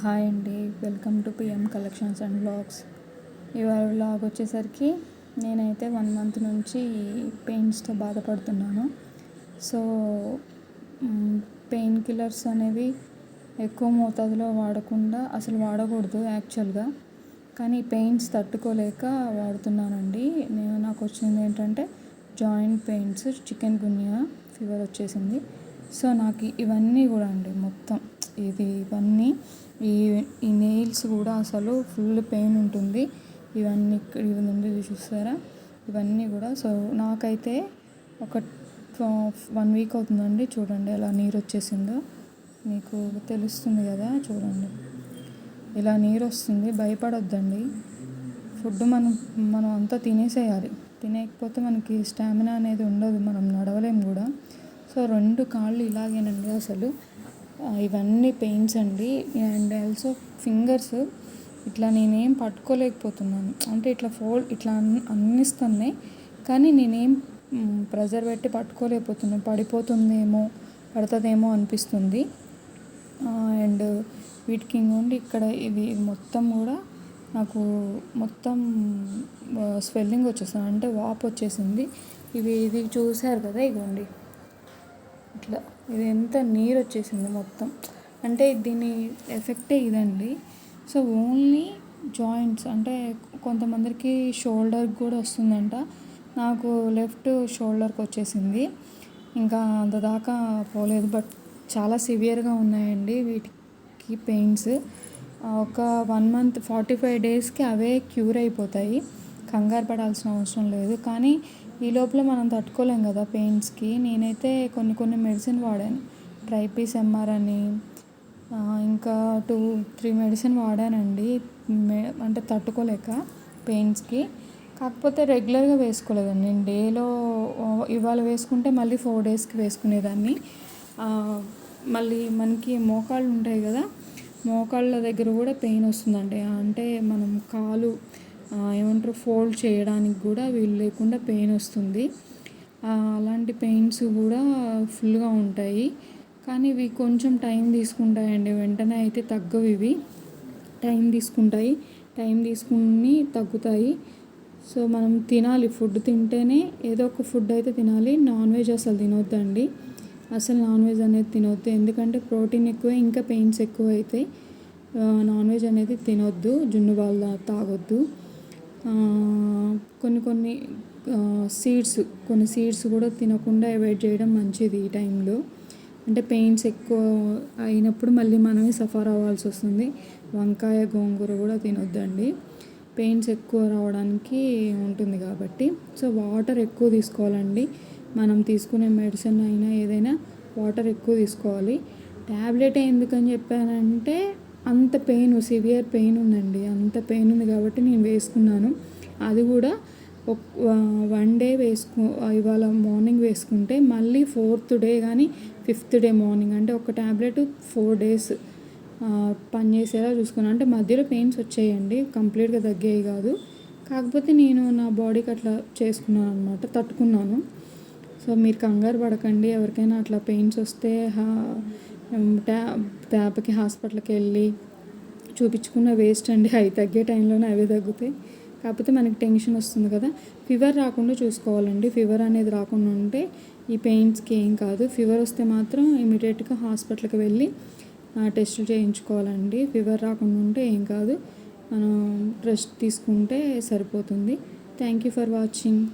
Hi అండి. Welcome to PM collections and blogs. ఇవాళ blog వచ్చేసరికి నేనైతే వన్ మంత్ నుంచి పెయిన్స్తో బాధపడుతున్నాను. సో పెయిన్ కిల్లర్స్ అనేవి ఎక్కువ మోతాదులో వాడకుండా అసలు వాడకూడదు యాక్చువల్గా. కానీ పెయిన్స్ తట్టుకోలేక వాడుతున్నానండి. నేను నాకు వచ్చింది ఏంటంటే joint pains chikungunya fever వచ్చేసింది. సో నాకు ఇవన్నీ కూడా అండి మొత్తం. ఇది ఇవన్నీ. ఈ ఈ నెయిల్స్ కూడా అసలు ఫుల్ పెయిన్ ఉంటుంది. ఇవన్నీ ఇక్కడ ఇవి ఉంది చూస్తారా ఇవన్నీ కూడా. సో నాకైతే ఒక వన్ వీక్ అవుతుందండి. చూడండి ఎలా నీరు వచ్చేసిందో. మీకు తెలుస్తుంది కదా చూడండి. ఇలా నీరు వస్తుంది. భయపడొద్దండి. ఫుడ్ మనం మనం అంతా తినేసేయాలి. తినేయకపోతే మనకి స్టామినా అనేది ఉండదు. మనం నడవలేము కూడా. సో రెండు కాళ్ళు ఇలాగేనండి అసలు. ఇవన్నీ పెయిన్స్ అండి. And also fingers. ఇట్లా నేనేం పట్టుకోలేకపోతున్నాను. అంటే ఇట్లా ఫోల్డ్ ఇట్లా అన్నిస్తున్నాయి. కానీ నేనేం ప్రెజర్ పెట్టి పట్టుకోలేకపోతున్నాను. పడిపోతుందేమో పడుతుందేమో అనిపిస్తుంది. అండ్ వీటికి ఇంకోండి ఇక్కడ ఇది మొత్తం కూడా నాకు మొత్తం స్వెల్లింగ్ వచ్చేసింది అంటే వాప్ వచ్చేసింది. ఇవి ఇది చూసారు కదా ఇగోండి. ఇట్లా. ఇది ఎంత నీరు వచ్చేసింది మొత్తం. అంటే దీని ఎఫెక్టే ఇదండి. So only joints. అంటే కొంతమందికి షోల్డర్ కూడా వస్తుందంట. నాకు లెఫ్ట్ షోల్డర్కి వచ్చేసింది. ఇంకా అంత దాకా పోలేదు. బట్ చాలా సివియర్గా ఉన్నాయండి వీటికి పెయిన్స్ ఒక వన్ మంత్ ఫార్టీ ఫైవ్ డేస్కి అవే క్యూర్ అయిపోతాయి. కంగారు పడాల్సిన అవసరం లేదు. కానీ ఈ లోపల మనం తట్టుకోలేం కదా పెయిన్స్కి. నేనైతే కొన్ని కొన్ని మెడిసిన్ వాడాను. ట్రైపీస్ ఎంఆర్ అని ఇంకా టూ త్రీ మెడిసిన్ వాడానండి. అంటే తట్టుకోలేక పెయిన్స్కి. కాకపోతే రెగ్యులర్గా వేసుకోలేదండి. నేను డేలో ఇవాళ వేసుకుంటే మళ్ళీ ఫోర్ డేస్కి వేసుకునేదాన్ని. మళ్ళీ మనకి మోకాళ్ళు ఉంటాయి కదా మోకాళ్ళ దగ్గర కూడా పెయిన్ వస్తుందండి. అంటే మనం కాలు ఏమంటారు ఫోల్డ్ చేయడానికి కూడా వీలు లేకుండా పెయిన్ వస్తుంది. అలాంటి పెయిన్స్ కూడా ఫుల్గా ఉంటాయి. కానీ ఇవి కొంచెం టైం తీసుకుంటాయండి. వెంటనే అయితే తగ్గవు ఇవి. టైం తీసుకుంటాయి. టైం తీసుకుని తగ్గుతాయి. సో మనం తినాలి. ఫుడ్ తింటేనే ఏదో ఒక ఫుడ్ అయితే తినాలి. నాన్ వెజ్ అసలు తినొద్దండి. అసలు నాన్ వెజ్ అనేది తినొద్దు. ఎందుకంటే ప్రోటీన్ ఎక్కువ ఇంకా పెయిన్స్ ఎక్కువ అవుతాయి నాన్ వెజ్ అనేది తినొద్దు. జున్ను బాల్ తాగొద్దు. కొన్ని కొన్ని సీడ్స్ కొన్ని సీడ్స్ కూడా తినకుండా అవాయిడ్ చేయడం మంచిది ఈ టైంలో. అంటే పెయిన్స్ ఎక్కువ అయినప్పుడు మళ్ళీ మనమే సఫర్ అవ్వాల్సి వస్తుంది. వంకాయ గోంగూర కూడా తినొద్దండి. పెయిన్స్ ఎక్కువ రావడానికి ఉంటుంది కాబట్టి. సో వాటర్ ఎక్కువ తీసుకోవాలండి. మనం తీసుకునే మెడిసిన్ అయినా ఏదైనా వాటర్ ఎక్కువ తీసుకోవాలి. ట్యాబ్లెట్ ఎందుకని చెప్పానంటే అంత పెయిన్ సివియర్ పెయిన్ ఉందండి. అంత పెయిన్ ఉంది కాబట్టి నేను వేసుకున్నాను. అది కూడా వన్ డే వేసుకో ఇవాళ మార్నింగ్ వేసుకుంటే మళ్ళీ ఫోర్త్ డే కానీ ఫిఫ్త్ డే మార్నింగ్ అంటే ఒక ట్యాబ్లెట్ ఫోర్ డేస్ పనిచేసేలా చూసుకున్నాను. అంటే మధ్యలో పెయిన్స్ వచ్చాయండి. కంప్లీట్గా తగ్గాయి కాదు. కాకపోతే నేను నా బాడీకి అట్లా చేసుకున్నాను అనమాట తట్టుకున్నాను. సో మీరు కంగారు పడకండి. ఎవరికైనా అట్లా పెయిన్స్ వస్తే పేపకి హాస్పిటల్కి వెళ్ళి చూపించుకున్న వేస్ట్ అండి. అవి తగ్గే టైంలోనే అవే తగ్గుతాయి. కాకపోతే మనకి టెన్షన్ వస్తుంది కదా. ఫీవర్ రాకుండా చూసుకోవాలండి. ఫీవర్ అనేది రాకుండా ఉంటే ఈ పెయిన్స్కి ఏం కాదు. ఫీవర్ వస్తే మాత్రం ఇమీడియట్గా హాస్పిటల్కి వెళ్ళి టెస్టులు చేయించుకోవాలండి. ఫీవర్ రాకుండా ఉంటే ఏం కాదు. మనం రెస్ట్ తీసుకుంటే సరిపోతుంది. Thank you for watching.